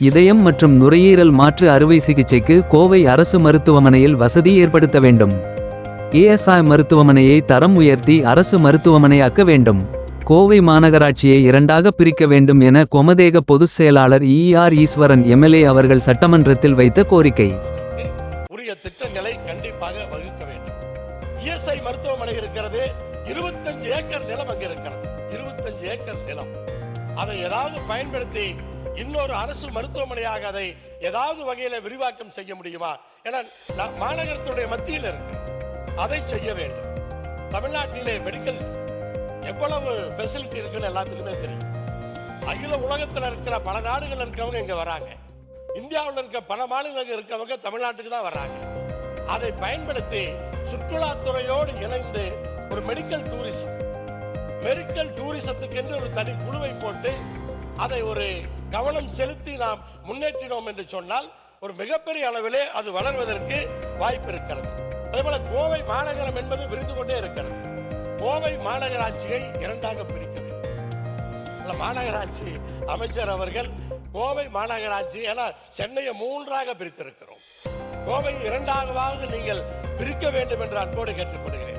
இதயம் மற்றும் நுரையீரல் மாற்று அறுவை சிகிச்சைக்கு கோவை அரசு மருத்துவமனையில் வசதி ஏற்படுத்த வேண்டும். ஏஎஸ்ஐ மருத்துவமனையை தரம் உயர்த்தி அரசு மருத்துவமனையாக்க வேண்டும். கோவை மாநகராட்சியை இரண்டாக பிரிக்க வேண்டும் என கொமதேக பொதுச் செயலாளர் இ ஆர் ஈஸ்வரன் எம்எல்ஏ அவர்கள் சட்டமன்றத்தில் வைத்த கோரிக்கை. உரிய திட்டங்களை கண்டிப்பாக வகுக்க வேண்டும். இஎஸ்ஐ மருத்துவமனை இருக்கிறது. இருபத்தஞ்சு ஏக்கர் நிலம் அங்க இருக்கிறது. இருபத்தஞ்சு ஏக்கர் நிலம். அதை ஏதாவது பயன்படுத்தி இன்னொரு அரசு மருத்துவமனையாக அதை ஏதாவது வகையில விரிவாக்கம் செய்ய முடியுமா? என மாநகரத்துடைய மத்தியில் இருக்கு. அதை செய்ய வேண்டும். தமிழ்நாட்டிலே மெடிக்கல் எவ்வளவு ஃபெசிலிட்டி இருக்குன்னு எல்லாத்துக்குமே தெரியும். அகில உலகத்தில் இருக்கிற பல நாடுகள் இருக்கவங்க இங்க வராங்க. இந்தியாவில் இருக்க பல மாநிலங்கள் இருக்கவங்க தமிழ்நாட்டுக்கு தான் வர்றாங்க அதை பயன்படுத்தி சுற்றுலாத்துறையோடு இணைந்து ஒரு மெடிக்கல் டூரிசம் மெடிக்கல் டூரிசத்துக்கு என்று ஒரு தனி குழுவை போட்டு அதை ஒரு கவனம் செலுத்தி நாம் முன்னேற்றினோம் என்று சொன்னால் ஒரு மிகப்பெரிய அளவிலே அது வளர்வதற்கு வாய்ப்பு இருக்கிறது. அதேபோல கோவை மாநகரம் என்பது விரிந்து கொண்டே இருக்கிறது. கோவை மாநகராட்சியை இரண்டாக பிரிக்க வேண்டும் மாநகராட்சி அமைச்சர் அவர்கள் கோவை மாநகராட்சி என சென்னையை மூன்றாக பிரித்திருக்கிறோம். கோவை இரண்டாகவாவது நீங்கள் பிரிக்க வேண்டும் என்று அன்போடு கேட்டுக்கொள்கிறேன்.